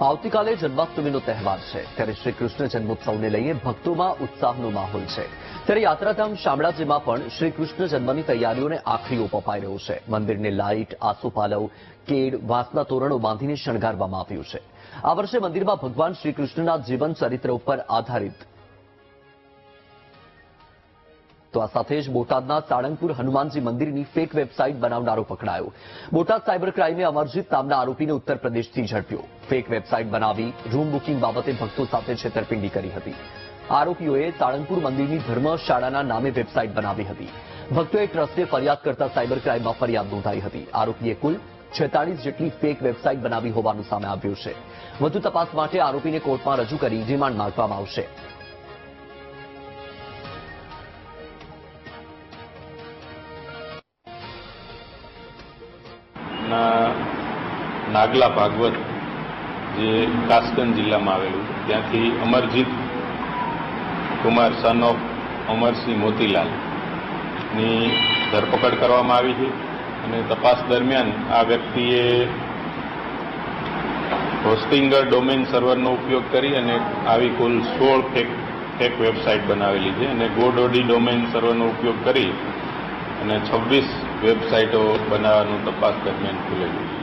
આવતીકાલે જન્માષ્ટમીનો તહેવાર છે. ત્યારે શ્રી કૃષ્ણ જન્મોત્સવને લઈને ભક્તોમાં ઉત્સાહનો માહોલ છે. ત્યારે યાત્રાધામ શામળાજીમાં પણ શ્રી કૃષ્ણ જન્મની તૈયારીઓને આખરી ઓપ અપાઈ રહ્યો છે. મંદિરને લાઇટ, આસોપાલવ, કેડ, વાંસના તોરણો બાંધીને શણગારવામાં આવ્યું છે. આ વર્ષે મંદિરમાં ભગવાન શ્રી કૃષ્ણના જીવન ચરિત્ર ઉપર આધારિત તો આ સાથે જ બોટાદના સાળંગપુર હનુમાનજી મંદિરની ફેક વેબસાઇટ બનાવનારો પકડાયો. બોટાદ સાયબર ક્રાઇમે અમરજીત નામના આરોપીને ઉત્તર પ્રદેશથી ઝડપ્યો. ફેક વેબસાઇટ બનાવી રૂમ બુકિંગ બાબતે ભક્તો સાથે છેતરપિંડી કરી હતી. આરોપીઓએ સાળંગપુર મંદિરની ધર્મશાળાના નામે વેબસાઇટ બનાવી હતી. ભક્તોએ ટ્રસ્ટે ફરિયાદ કરતા સાયબર ક્રાઇમમાં ફરિયાદ નોંધાઈ હતી. આરોપીએ કુલ છેતાળીસ જેટલી ફેક વેબસાઇટ બનાવી હોવાનું સામે આવ્યું છે. વધુ તપાસ માટે આરોપીને કોર્ટમાં રજૂ કરી રિમાન્ડ માંગવામાં આવશે. ના નાગલા ભાગવત જે કાસગંજ જિલ્લામાં આવેલું છે, ત્યાંથી અમરજીત કુમાર સન ઓફ અમરસિંહ મોતીલાલની ધરપકડ કરવામાં આવી છે અને તપાસ દરમિયાન આ વ્યક્તિએ હોસ્ટિંગર ડોમેન સર્વરનો ઉપયોગ કરી અને આવી કુલ સોળ ફેક ફેક વેબસાઇટ બનાવેલી છે અને ગોડોડી ડોમેન સર્વરનો ઉપયોગ કરી અને છવ્વીસ વેબસાઇટો બનાવવાનું તપાસ દરમિયાન ખુલેલું